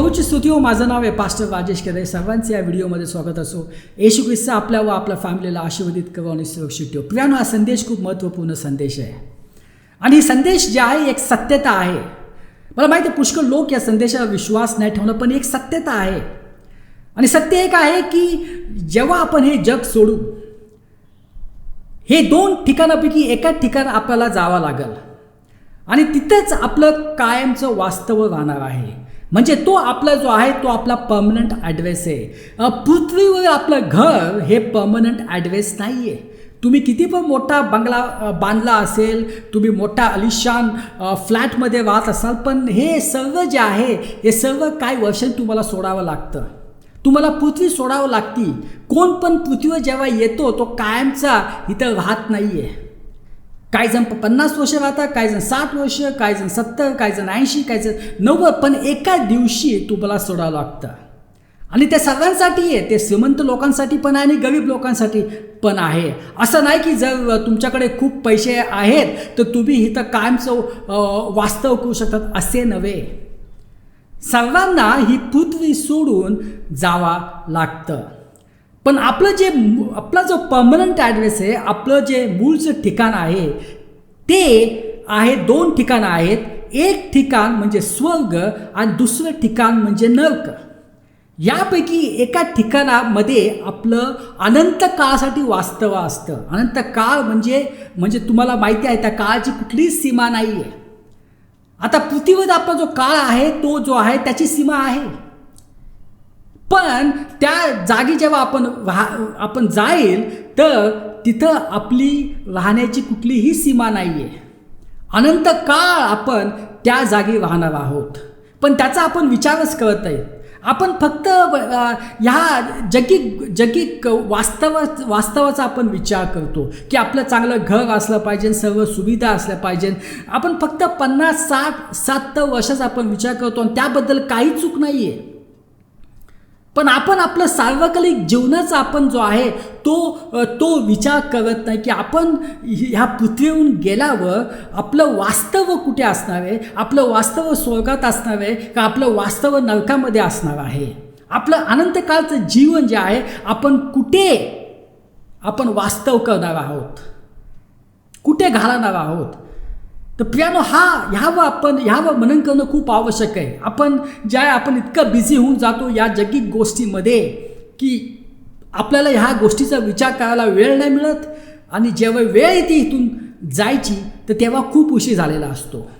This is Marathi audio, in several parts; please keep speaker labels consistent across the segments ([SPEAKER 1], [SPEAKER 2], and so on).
[SPEAKER 1] प्रभूची स्तुती हो. माझं नाव आहे पास्टर राजेश केदार. सर्वांचे या व्हिडिओमध्ये स्वागत असो. येशू ख्रिस्त आपल्या व आपल्या फॅमिलीला आशीर्वादित करू आणि सुरक्षित ठेवू. प्रियानो हा संदेश खूप महत्त्वपूर्ण संदेश आहे. आणि ही संदेश जे आहे एक सत्यता आहे. मला माहिती आहे पुष्कळ लोक या संदेशावर विश्वास नाही ठेवणं पण एक सत्यता आहे. आणि सत्य एक आहे की जेव्हा आपण हे जग सोडू हे दोन ठिकाणापैकी एका ठिकाण आपल्याला जावं लागेल. आणि तिथेच आपलं कायमचं वास्तव राहणार आहे. म्हणजे तो आपला जो आहे तो आपला पर्मनंट ॲड्रेस आहे. पृथ्वीवर आपलं घर हे पर्मनंट ॲड्रेस नाही आहे तुम्ही किती पण मोठा बंगला बांधला असेल तुम्ही मोठा अलिशान फ्लॅटमध्ये राहत असाल पण हे सर्व जे आहे हे सर्व काही वर्षांनी तुम्हाला सोडावं लागतं. तुम्हाला पृथ्वी सोडावं लागती. कोण पण पृथ्वीवर जेव्हा येतो तो कायमचा इथं राहत नाही आहे काही जण प- पन्नास वर्ष राहतात काही जण साठ वर्ष काही जण सत्तर काही जण ऐंशी काही जण नव्वद. पण एका दिवशी तुम्हाला सोडावं लागतं. आणि ते सगळ्यांसाठी आहे ते श्रीमंत लोकांसाठी पण आहे आणि गरीब लोकांसाठी पण आहे. असं नाही की जर तुमच्याकडे खूप पैसे आहेत तर तुम्ही इथं कायमचं वास्तव करू शकतात असे नव्हे. सर्वांना ही पृथ्वी सोडून जावा लागतं. पण आपलं जे आपला जो परमनंट ॲड्रेस आहे आपलं जे मूळचं ठिकाण आहे ते आहे दोन ठिकाणं आहेत. एक ठिकाण म्हणजे स्वर्ग आणि दुसरं ठिकाण म्हणजे नर्क. यापैकी एका ठिकाणामध्ये आपलं अनंत काळासाठी वास्तव असतं. अनंत काळ म्हणजे म्हणजे तुम्हाला माहिती आहे त्या काळाची कुठलीच सीमा नाही आहे आता पृथ्वीवर आपला जो काळ आहे तो जो आहे त्याची सीमा आहे. पण त्या जागी जेव्हा आपण वाह आपण जाईल तर तिथं आपली राहण्याची कुठलीही सीमा नाही आहे अनंत काळ आपण त्या जागी राहणार आहोत. पण त्याचा आपण विचारच करत नाही. आपण फक्त ह्या जगिक जगिक वास्तव वास्तवाचा आपण विचार करतो की आपलं चांगलं घर असलं पाहिजे सर्व सुविधा असल्या पाहिजे. आपण फक्त पन्नास साठ सात वर्षाचा आपण विचार करतो आणि त्याबद्दल काही चूक नाही आहे पण आपण आपलं सार्वकालिक जीवनाचा आपण जो आहे तो तो विचार करत नाही की आपण ह्या पृथ्वीहून गेल्यावर आपलं वास्तव कुठे असणार आहे? आपलं वास्तव स्वर्गात असणार आहे का आपलं वास्तव नरकामध्ये असणार आहे? आपलं अनंतकाळचं जीवन जे आहे आपण कुठे आपण वास्तव करणार आहोत? कुठे घालणार आहोत? तर प्रियानो हा ह्यावं आपण ह्यावं मनन करणं खूप आवश्यक आहे. आपण ज्या आपण इतकं बिझी होऊन जातो या जगिक गोष्टीमध्ये की आपल्याला ह्या गोष्टीचा विचार करायला वेळ नाही मिळत आणि जेव्हा वेळ येते इथून जायची तर तेव्हा खूप उशीर झालेला असतो.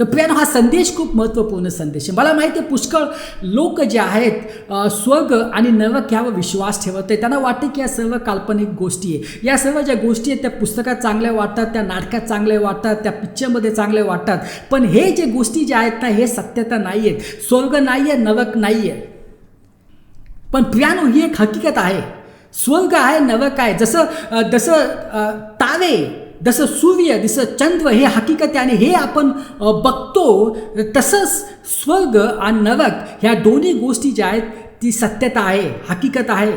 [SPEAKER 1] तर प्रियानो हा संदेश खूप महत्त्वपूर्ण संदेश आहे. मला माहिती आहे पुष्कळ लोक जे आहेत स्वर्ग आणि नरक ह्यावर विश्वास ठेवत आहे त्यांना वाटते की या सर्व काल्पनिक गोष्टी आहे. या सर्व ज्या गोष्टी आहेत त्या पुस्तकात चांगल्या वाटतात त्या नाटकात चांगल्या वाटतात त्या पिक्चरमध्ये चांगल्या वाटतात. पण हे जे गोष्टी ज्या आहेत ना हे सत्यता नाही आहेत. स्वर्ग नाही आहे नरक नाही आहे. पण प्रियानो ही एक हकीकत आहे. स्वर्ग आहे नरक आहे. जसं जसं तावे तारे जसं सूर्य जसं चंद्र हे हकीकत आहे आणि हे आपण बघतो तसंच स्वर्ग आणि नरक ह्या दोन्ही गोष्टी ज्या आहेत ती सत्यता आहे हकीकत आहे.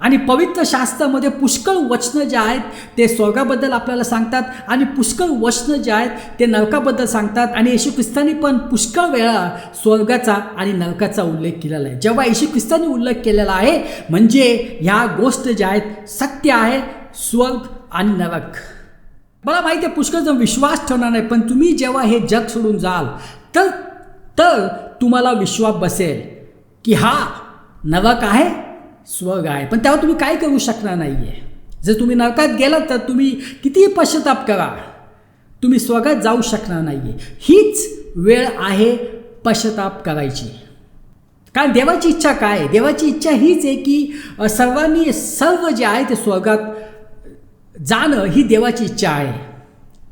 [SPEAKER 1] आणि पवित्र शास्त्रामध्ये पुष्कळ वचनं जे आहेत ते स्वर्गाबद्दल आपल्याला सांगतात आणि पुष्कळ वचनं जे आहेत ते नरकाबद्दल सांगतात. आणि येशू ख्रिस्तानी पण पुष्कळ वेळा स्वर्गाचा आणि नरकाचा उल्लेख केलेला आहे. जेव्हा येशू ख्रिस्तानी उल्लेख केलेला आहे म्हणजे ह्या गोष्ट ज्या आहेत सत्य आहे स्वर्ग आणि नरक मला माहिती आहे पुष्कळ जण विश्वास ठेवणार नाही पण तुम्ही जेव्हा हे जग सोडून जाल तर तर तुम्हाला विश्वास बसेल की हा नरक आहे स्वर्ग आहे. पण तेव्हा तुम्ही काय करू शकणार नाही आहे जर तुम्ही नरकात गेलात तर तुम्ही कितीही पश्चाताप करा तुम्ही स्वर्गात जाऊ शकणार नाही आहे हीच वेळ आहे पश्चाताप करायची. कारण देवाची इच्छा काय? आहे देवाची इच्छा हीच आहे की सर्वांनी सर्व जे आहे ते स्वर्गात जाणं ही देवाची इच्छा आहे.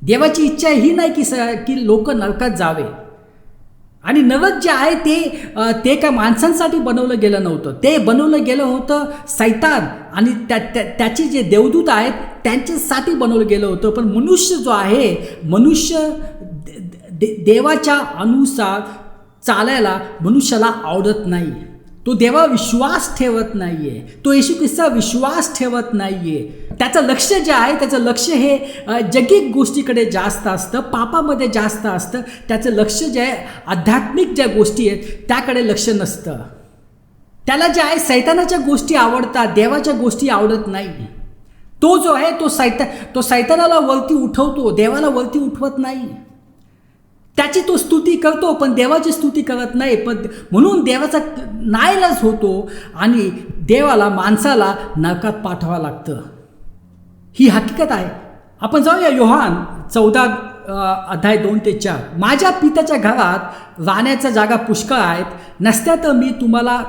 [SPEAKER 1] देवाची इच्छा ही नाही की स की लोक नरकात जावे. आणि नरक जे आहे ते ते काय माणसांसाठी बनवलं गेलं नव्हतं. ते बनवलं गेलं होतं सैतान आणि त्या त्या- त्याचे जे देवदूत आहेत त्यांच्यासाठी बनवलं गेलं होतं. पण मनुष्य जो आहे मनुष्य दे- दे- देवाच्या अनुसार चालायला मनुष्याला आवडत नाही. तो देवा विश्वास ठेवत नाही आहे तो येशू ख्रिस्ता विश्वास ठेवत नाही आहे त्याचं लक्ष जे आहे त्याचं लक्ष हे जगिक गोष्टीकडे जास्त असतं पापामध्ये जास्त असतं. त्याचं लक्ष जे आहे आध्यात्मिक ज्या गोष्टी आहेत त्याकडे लक्ष नसतं. त्याला जे आहे सैतानाच्या गोष्टी आवडतात देवाच्या गोष्टी आवडत नाही. तो जो आहे तो सैता तो सैतानाला वरती उठवतो देवाला वरती उठवत नाही. त्याची तो स्तुती करतो पण देवाची स्तुती करत नाही. पण म्हणून देवाचा नाईलाज होतो आणि देवाला माणसाला नरकात पाठवावं लागतं. ही हकीकत आहे. आपण जाऊया योहान चौदा अध्याय दोन ते चार. माझ्या पित्याच्या घरात राहण्याच्या जागा पुष्कळ आहेत. नसत्या तर मी तुम्हाला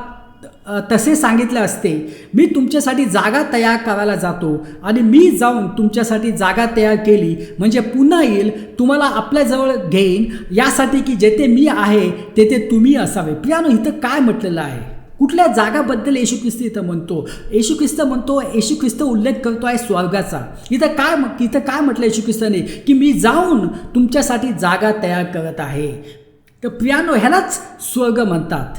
[SPEAKER 1] तसे सांगितले असते मी तुमच्यासाठी जागा तयार करायला जातो आणि मी जाऊन तुमच्यासाठी जागा तयार केली. म्हणजे पुन्हा येईल तुम्हाला आपल्याजवळ घेईन. यासाठी की जेथे मी आहे तेथे तुम्ही असावे. प्रियानो इथं काय म्हटलेलं आहे? कुठल्या जागाबद्दल येशू ख्रिस्त इथं म्हणतो? येशू ख्रिस्त म्हणतो येशू ख्रिस्त उल्लेख करतो आहे स्वर्गाचा. इथं काय म्हण- इथं काय म्हटलं येशू ख्रिस्ताने? की मी जाऊन तुमच्यासाठी जागा तयार करत आहे. तर प्रियानो ह्यालाच स्वर्ग म्हणतात.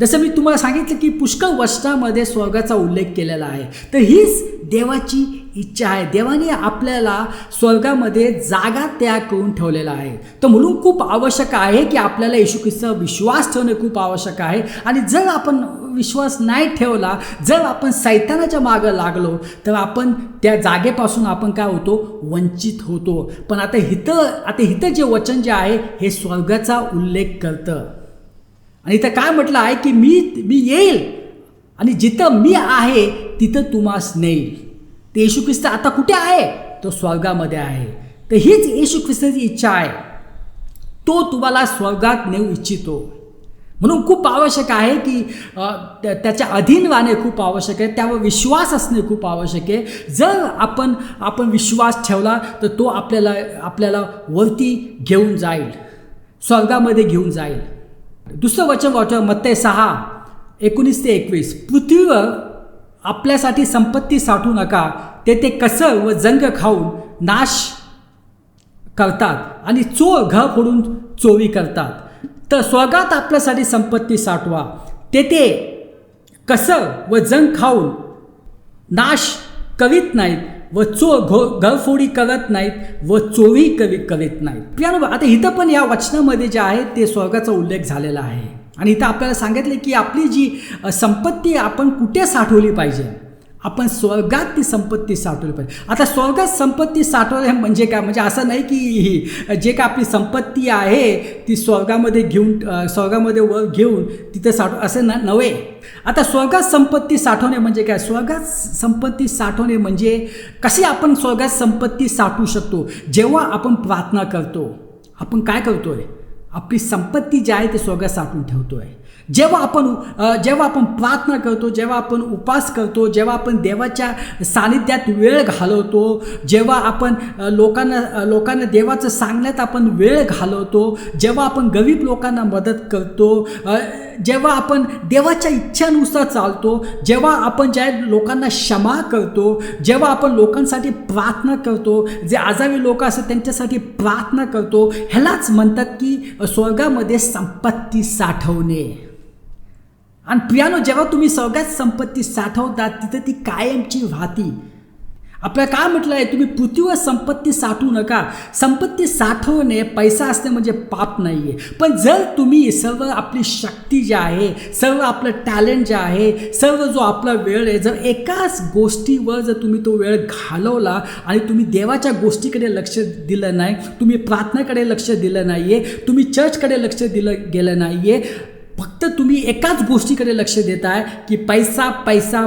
[SPEAKER 1] जसं मी तुम्हाला सांगितलं की पुष्कळ वचनामध्ये स्वर्गाचा उल्लेख केलेला आहे. तर हीच देवाची इच्छा आहे. देवाने आपल्याला स्वर्गामध्ये जागा तयार करून ठेवलेला आहे. तर म्हणून खूप आवश्यक आहे की आपल्याला येशू ख्रिस्त विश्वास ठेवणे खूप आवश्यक आहे. आणि जर आपण विश्वास नाही ठेवला जर आपण सैतानाच्या मागं लागलो तर आपण त्या जागेपासून आपण काय होतो? वंचित होतो. पण आता हिथं आता हिथं जे वचन जे आहे हे स्वर्गाचा उल्लेख करतं. आणि इथं काय म्हटलं आहे की मी मी येईल. आणि जिथं मी आहे तिथं तुम्हास नेईल ते येशू ख्रिस्त आता कुठे आहे? तो स्वर्गामध्ये आहे. तर हीच येशू ख्रिस्ताची इच्छा आहे. तो तुम्हाला स्वर्गात नेऊ इच्छितो. म्हणून खूप आवश्यक आहे की त्याच्या अधीन राहणे खूप आवश्यक आहे. त्यावर विश्वास असणे खूप आवश्यक आहे. जर आपण आपण विश्वास ठेवला तर तो आपल्याला आपल्याला वरती घेऊन जाईल. स्वर्गामध्ये घेऊन जाईल. दुसरं वचन वाचन मत्ते सहा एकोणीस ते एकवीस. पृथ्वीवर आपल्यासाठी संपत्ती साठू नका. ते ते कसं व जंग खाऊन नाश करतात आणि चोर घर फोडून चोरी करतात. तर स्वर्गात आपल्यासाठी संपत्ती साठवा. तेथे कसं व जंग खाऊन नाश करीत नाहीत. व चो घो घरफोडी करत नाहीत व चोरी करी करीत नाहीत. प्रियानो आता इथं पण या वचनामध्ये जे आहे ते स्वर्गाचा उल्लेख झालेला आहे. आणि इथं आपल्याला सांगितले की आपली जी संपत्ती आपण कुठे साठवली पाहिजे? आपण स्वर्गात ती संपत्ती साठवली पाहिजे. आता स्वर्गात संपत्ती साठवली म्हणजे काय? म्हणजे असं नाही की जे काय आपली संपत्ती आहे ती स्वर्गामध्ये घेऊन स्वर्गामध्ये वर घेऊन तिथं साठव असं ना नव्हे. आता स्वर्गात संपत्ती साठवणे म्हणजे काय? स्वर्गात संपत्ती साठवणे म्हणजे कशी आपण स्वर्गात संपत्ती साठवू शकतो? जेव्हा आपण प्रार्थना करतो आपण काय करतो आहे आपली संपत्ती जी आहे ते स्वर्गात साठवून आहे जेव्हा आपण जेव्हा आपण प्रार्थना करतो जेव्हा आपण उपास करतो जेव्हा आपण देवाच्या सानिध्यात वेळ घालवतो जेव्हा आपण लोकांना लोकांना देवाचं सांगण्यात आपण वेळ घालवतो जेव्हा आपण गरीब लोकांना मदत करतो जेव्हा आपण देवाच्या इच्छानुसार चालतो जेव्हा आपण ज्या लोकांना क्षमा करतो जेव्हा आपण लोकांसाठी प्रार्थना करतो जे आजारी लोक असतात त्यांच्यासाठी प्रार्थना करतो ह्यालाच म्हणतात की स्वर्गामध्ये संपत्ती साठवणे. आणि प्रियानो जेव्हा तुम्ही सगळ्यात संपत्ती साठवता तिथं ती कायमची वाहती. आपल्याला काय म्हटलं आहे तुम्ही पृथ्वीवर संपत्ती साठवू नका. संपत्ती साठवणे पैसा असणे म्हणजे पाप नाही आहे पण जर तुम्ही सर्व आपली शक्ती जी आहे सर्व आपलं टॅलेंट जे आहे सर्व जो आपला वेळ आहे जर एकाच गोष्टीवर जर तुम्ही तो वेळ घालवला आणि तुम्ही देवाच्या गोष्टीकडे लक्ष दिलं नाही तुम्ही प्रार्थनेकडे लक्ष दिलं नाही आहे तुम्ही चर्चकडे लक्ष दिलं गेलं नाही आहे फक्त तुम्ही एकाच गोष्टीकडे लक्ष देत आहे की पैसा पैसा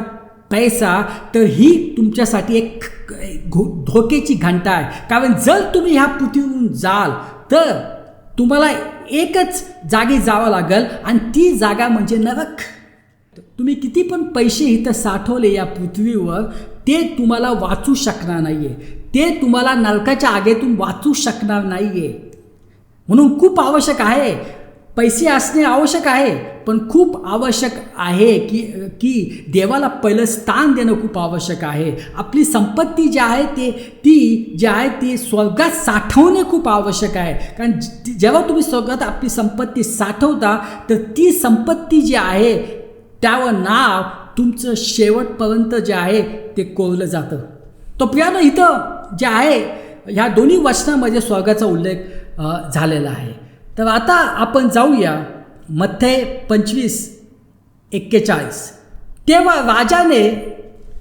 [SPEAKER 1] पैसा तर ही तुमच्यासाठी एक धोक्याची घंटा आहे. कारण जर तुम्ही ह्या पृथ्वीवरून जाल तर तुम्हाला एकच जागी जावं लागेल आणि ती जागा म्हणजे नरक. तुम्ही किती पण पैसे इथं साठवले या पृथ्वीवर ते तुम्हाला वाचू शकणार नाही आहे ते तुम्हाला नरकाच्या आगेतून वाचू शकणार नाही आहे म्हणून खूप आवश्यक आहे पैसे असणे आवश्यक आहे पण खूप आवश्यक आहे की की देवाला पहिलं स्थान देणं खूप आवश्यक आहे. आपली संपत्ती जी आहे ते ती जी आहे ती स्वर्गात साठवणे खूप आवश्यक आहे. कारण जेव्हा तुम्ही स्वर्गात आपली संपत्ती साठवता तर ती संपत्ती जी आहे त्यावर नाव तुमचं शेवटपर्यंत जे आहे ते कोरलं जातं. तो प्रियानं इथं जे आहे ह्या दोन्ही वचनामध्ये स्वर्गाचा उल्लेख झालेला आहे. तर आता आपण जाऊया मथ्थे पंचवीस एक्केचाळीस. तेव्हा राजाने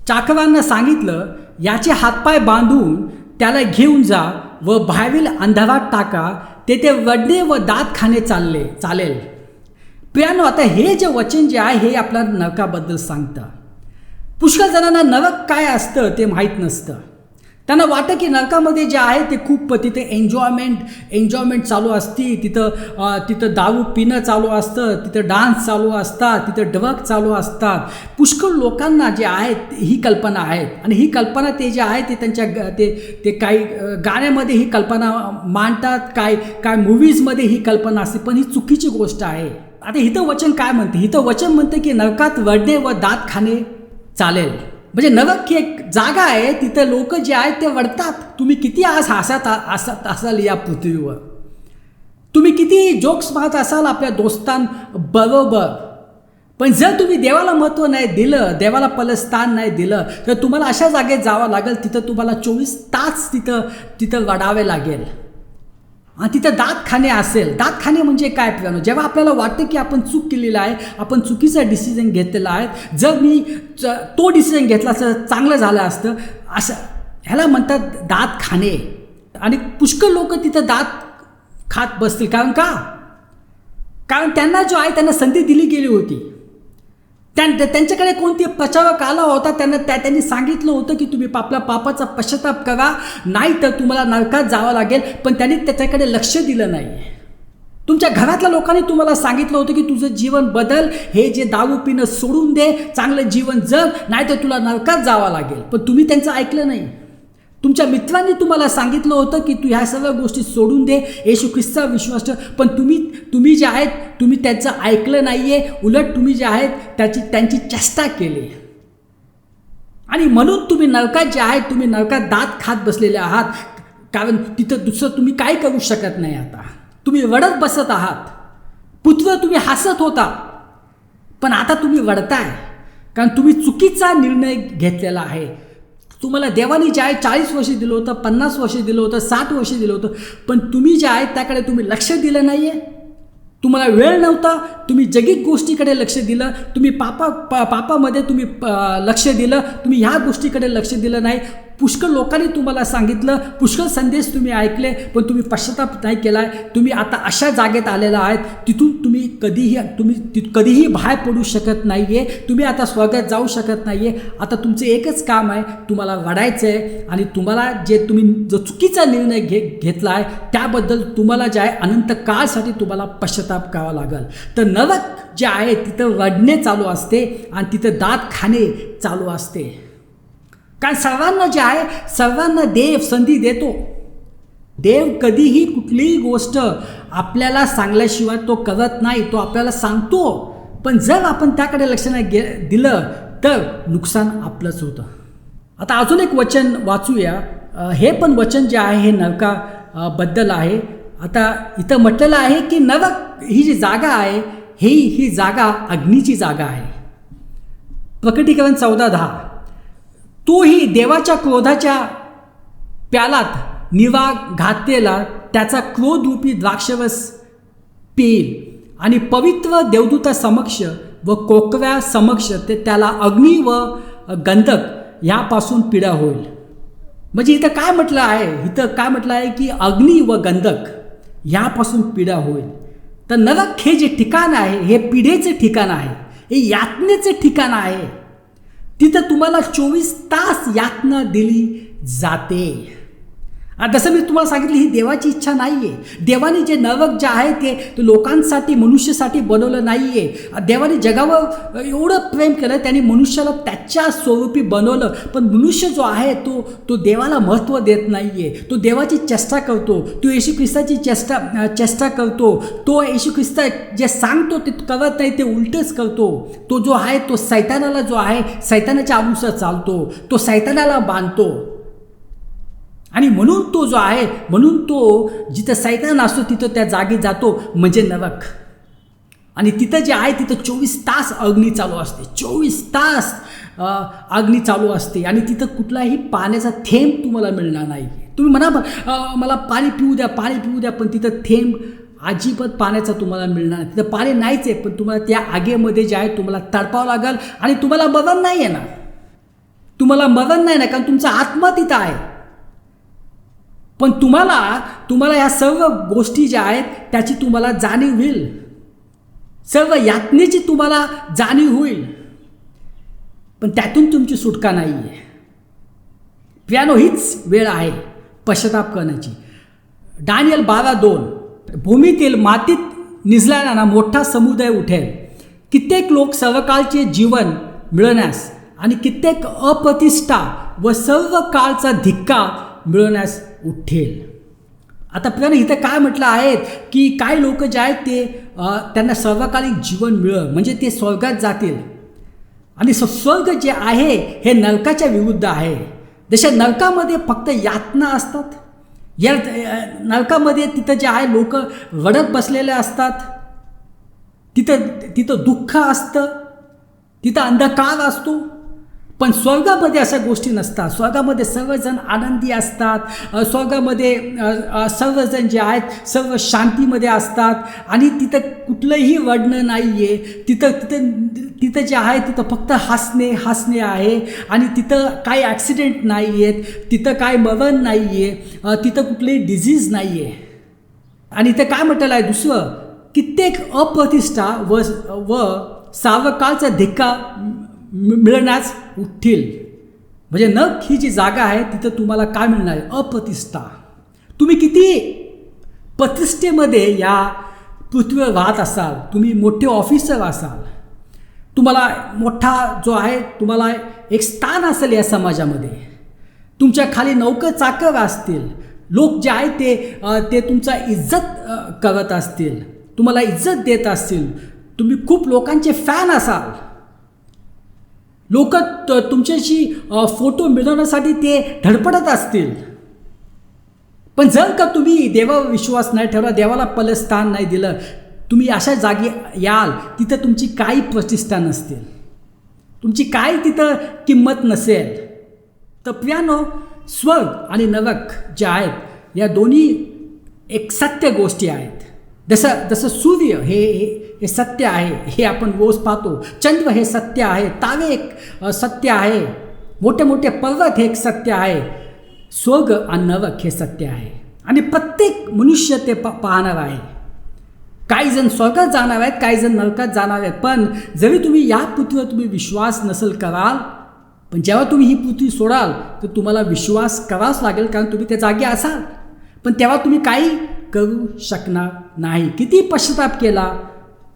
[SPEAKER 1] चाकरांना सांगितलं याचे हातपाय बांधून त्याला घेऊन जा व बाहेरील अंधारात टाका. तेथे वडणे व दात खाणे चालले चालेल. प्रियानो आता हे जे वचन जे आहे हे आपल्याला नरकाबद्दल सांगतं. पुष्कळ जणांना नरक काय असतं ते माहीत नसतं. त्यांना वाटतं की नरकामध्ये जे आहे ते खूप तिथे एन्जॉयमेंट एन्जॉयमेंट चालू असती. तिथं तिथं दारू पिणं चालू असतं तिथं डान्स चालू असतात तिथं डवक चालू असतात. पुष्कळ लोकांना जे आहेत ही कल्पना आहेत. आणि ही कल्पना ते जे आहे ते त्यांच्या ग- ते ते काही गाण्यामध्ये ही कल्पना मांडतात काय काय मूवीजमध्ये ही कल्पना असते. पण ही चुकीची गोष्ट आहे. आता इथं वचन काय म्हणते? इथं वचन म्हणते की नरकात वडणे व दात खाणे चालेल. म्हणजे नरक एक जागा आहे तिथं लोक जे आहेत ते वडतात तुम्ही किती आज हसत हसत असाल या पृथ्वीवर? तुम्ही किती जोक्स मारत असाल आपल्या दोस्तांबरोबर पण जर तुम्ही देवाला महत्त्व नाही दिलं देवाला पहिलं स्थान नाही दिलं तर तुम्हाला अशा जागेत जावं लागेल तिथं तुम्हाला चोवीस तास तिथं तिथं वडावे लागेल. आणि तिथं दात खाणे असेल. दात खाणे म्हणजे काय प्रियानो जेव्हा आपल्याला वाटतं की आपण चूक केलेलं आहे आपण चुकीचा डिसिजन घेतलेला आहे जर मी च- तो डिसिजन घेतला असं चांगलं झालं असतं. असं ह्याला म्हणतात दात खाणे आणि पुष्कळ लोक तिथं दात खात बसतील. कारण का? कारण त्यांना जो आहे त्यांना संधी दिली गेली होती. त्यां त्यांच्याकडे कोणती प्रचारक आला होता? त्यांना त्या त्यांनी सांगितलं होतं की तुम्ही आपल्या पापाचा पश्चाताप करा नाही तर तुम्हाला नरकात जावं लागेल. पण त्यांनी त्याच्याकडे लक्ष दिलं नाही. तुमच्या घरातल्या लोकांनी तुम्हाला सांगितलं होतं की तुझं जीवन बदल हे जे दारू पिणं सोडून दे चांगलं जीवन जग नाही तर तुला नरकात जावं लागेल. पण तुम्ही त्यांचं ऐकलं नाही. तुमच्या मित्रांनी तुम्हाला सांगितलं होतं की तू ह्या सर्व गोष्टी सोडून दे. येशू ख्रिस्ता विश्वास ठेव. पण तुम्ही तुम्ही जे आहेत तुम्ही त्यांचं ऐकलं नाही आहे उलट तुम्ही जे आहेत त्याची त्यांची चेष्टा केली. आणि म्हणून तुम्ही नरकात जे आहेत तुम्ही नरकात दात खात बसलेले आहात. कारण तिथं दुसरं तुम्ही काय करू शकत नाही आता. तुम्ही वडत बसत आहात. पुत्र तुम्ही हसत होता. पण आता तुम्ही वडताय कारण तुम्ही चुकीचा निर्णय घेतलेला आहे. तुम्हाला देवानी जे आहे चाळीस वर्ष दिलं होतं पन्नास वर्ष दिलं होतं साठ वर्ष दिलं होतं पण तुम्ही जे आहे त्याकडे तुम्ही लक्ष दिलं नाही आहे तुम्हाला वेळ नव्हता तुम्ही जगिक गोष्टीकडे लक्ष दिलं तुम्ही पापा पा पापामध्ये तुम्ही प- लक्ष दिलं तुम्ही ह्या गोष्टीकडे लक्ष दिलं नाही. पुष्कळ लोकांनी तुम्हाला सांगितलं पुष्कळ संदेश तुम्ही ऐकले पण तुम्ही पश्चाताप नाही केला आहे तुम्ही आता अशा जागेत आलेला आहेत तिथून तुम्ही कधीही तुम्ही ति कधीही बाहेर पडू शकत नाही आहे तुम्ही आता स्वर्गात जाऊ शकत नाही आहे आता तुमचं एकच काम आहे तुम्हाला लढायचं आहे आणि तुम्हाला जे तुम्ही जो चुकीचा निर्णय घे घेतला आहे त्याबद्दल तुम्हाला जे आहे अनंत काळसाठी तुम्हाला पश्चाताप करावा लागेल. तर नरक जे आहे तिथं रडणे चालू असते आणि तिथं दात खाणे चालू असते. कारण सर्वांना जे आहे सर्वांना देव संधी देतो. देव कधीही कुठलीही गोष्ट आपल्याला सांगल्याशिवाय तो करत नाही तो आपल्याला सांगतो. पण जर आपण त्याकडे लक्ष नाही गे दिलं तर नुकसान आपलंच होतं. आता अजून एक वचन वाचूया. हे पण वचन जे आहे हे नरका बद्दल आहे. आता इथं म्हटलेलं आहे की नरक ही जी जागा आहे ही ही जागा अग्नीची जागा आहे. प्रकटीकरण चौदा दहा. तोही देवाच्या क्रोधाच्या प्यालात निवा घातलेला त्याचा क्रोधरूपी द्राक्षरस पेल आणि पवित्र देवदूता समक्ष व कोकव्या समक्ष ते त्याला अग्नी व गंधक ह्यापासून पिढा होईल. म्हणजे इथं काय म्हटलं आहे? इथं काय म्हटलं आहे की अग्नी व गंधक ह्यापासून पिढा होईल. तर नरक हे जे ठिकाण आहे हे पिढेचे ठिकाण आहे हे यातनेचे ठिकाण आहे. तिथं तुम्हाला चोवीस तास यातना दिली जाते. जसं मी तुम्हाला सांगितलं ही देवाची इच्छा नाही आहे देवाने जे नरक जे आहे ते लोकांसाठी मनुष्यासाठी बनवलं नाही आहे देवाने जगावर एवढं प्रेम केलं त्याने मनुष्याला त्याच्या स्वरूपी बनवलं. पण मनुष्य जो आहे तो तो देवाला महत्त्व देत नाही आहे तो देवाची चेष्टा करतो तो येशू ख्रिस्ताची चेष्टा चेष्टा करतो. तो येशू ख्रिस्त जे सांगतो ते करत नाही ते उलटच करतो. तो जो आहे तो सैतानाला जो आहे सैतानाच्या अनुसार चालतो. तो सैतानाला बांधतो. आणि म्हणून तो जो आहे म्हणून तो जिथं सैतान असतो तिथं त्या जागी जातो म्हणजे नरक. आणि तिथं जे आहे तिथं चोवीस तास अग्नी चालू असते. चोवीस तास अग्नी चालू असते. आणि तिथं कुठलाही पाण्याचा थेंब तुम्हाला मिळणार नाही. तुम्ही म्हणा मला पाणी पिऊ द्या पाणी पिऊ द्या पण तिथं थेंब अजिबात पाण्याचा तुम्हाला मिळणार नाही. तिथं पाणी नाहीच आहे पण तुम्हाला त्या आगेमध्ये जे आहे तुम्हाला तडपावं लागेल आणि तुम्हाला मरण नाही येणार. तुम्हाला मरण नाही ना कारण तुमचा आत्मा तिथं आहे. पण तुम्हाला तुम्हाला या सर्व गोष्टी ज्या आहेत त्याची तुम्हाला जाणीव होईल. सर्व यातनेची तुम्हाला जाणीव होईल. पण त्यातून तुमची सुटका नाही आहे पियानो हीच वेळ आहे पश्चाताप करण्याची. डानियल बारा दोन. भूमीतील मातीत निजल्याना मोठा समुदाय उठेल. कित्येक लोक सर्वकाळचे जीवन मिळवण्यास आणि कित्येक अप्रतिष्ठा व सर्व काळचा धिक्का मिळवण्यास उठेल. आता आपल्याला इथं काय म्हटलं आहे की काही लोक जे आहेत ते त्यांना सर्वकालिक जीवन मिळव म्हणजे ते स्वर्गात जातील. आणि स्वर्ग जे आहे हे नरकाच्या विरुद्ध आहे. जशा नरकामध्ये फक्त यातना असतात या नरकामध्ये तिथं जे आहे लोक रडत बसलेले असतात तिथं तिथं दुःख असतं तिथं अंधकार असतो. पण स्वर्गामध्ये अशा गोष्टी नसतात. स्वर्गामध्ये सर्वजण आनंदी असतात. स्वर्गामध्ये सर्वजण जे आहेत सर्व शांतीमध्ये असतात. आणि तिथं कुठलंही वडणं नाही आहे तिथं तिथं तिथं जे आहे तिथं फक्त हसणे हसणे आहे. आणि तिथं काही ॲक्सिडेंट नाही आहेत तिथं काय मरण नाही आहे तिथं कुठलंही डिझीज नाही आहे आणि इथं काय म्हटलेलं आहे दुसरं? कित्येक अप्रतिष्ठा व व सावकाळचा धिक्का मिळण्यास उठतील म्हणजे नख ही जी जागा आहे तिथं तुम्हाला काय मिळणार? आहे अप्रतिष्ठा. तुम्ही किती प्रतिष्ठेमध्ये या पृथ्वीवर राहत असाल तुम्ही मोठे ऑफिसर असाल तुम्हाला मोठा जो आहे तुम्हाला एक स्थान असेल या समाजामध्ये. तुमच्या खाली नौकर चाकर असतील. लोक जे आहे ते ते तुमचा इज्जत करत असतील. तुम्हाला इज्जत देत असतील. तुम्ही खूप लोकांचे फॅन असाल. लोक तुमच्याशी फोटो मिळवण्यासाठी ते धडपडत असतील. पण जर का तुम्ही देवावर विश्वास नाही ठेवला देवाला पलं स्थान नाही दिलं तुम्ही अशा जागी याल तिथं तुमची काही प्रतिष्ठा नसतील. तुमची काही तिथं किंमत नसेल. तर प्यानो स्वर्ग आणि नरक जे आहेत या दोन्ही एक सत्य गोष्टी आहेत. जसं जसं सूर्य हे हे- सत्य आहे हे आपण रोज पाहतो. चंद्र हे सत्य आहे तारे एक सत्य आहे. मोठे मोठे पर्वत हे एक सत्य आहे. स्वर्ग आणि नरक हे सत्य आहे. आणि प्रत्येक मनुष्य ते प पाहणार आहे. काही जण स्वर्गात जाणार आहेत काही जण नरकात जाणार आहेत. पण जरी तुम्ही या पृथ्वीवर तुम्ही विश्वास नसेल कराल पण जेव्हा तुम्ही ही पृथ्वी सोडाल तर तुम्हाला विश्वास करावाच लागेल कारण तुम्ही त्या जागी असाल. पण तेव्हा तुम्ही काही करू शकणार नाही. किती पश्चाताप केला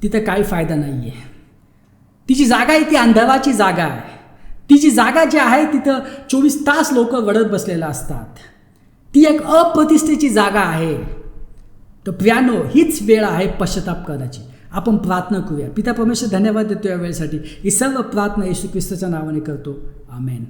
[SPEAKER 1] तिथं काही फायदा नाही आहे तिची जागा आहे ती अंधाराची जागा आहे. तिची जागा जी आहे तिथं चोवीस तास लोक वडत बसलेलं असतात. ती एक अप्रतिष्ठेची जागा आहे. तर प्रियानो हीच वेळ आहे पश्चाताप करण्याची. आपण प्रार्थना करूया. पिता परमेश्वर धन्यवाद देतो या वेळेसाठी. ही सर्व प्रार्थना येशू ख्रिस्ताच्या नावाने करतो. आमेन.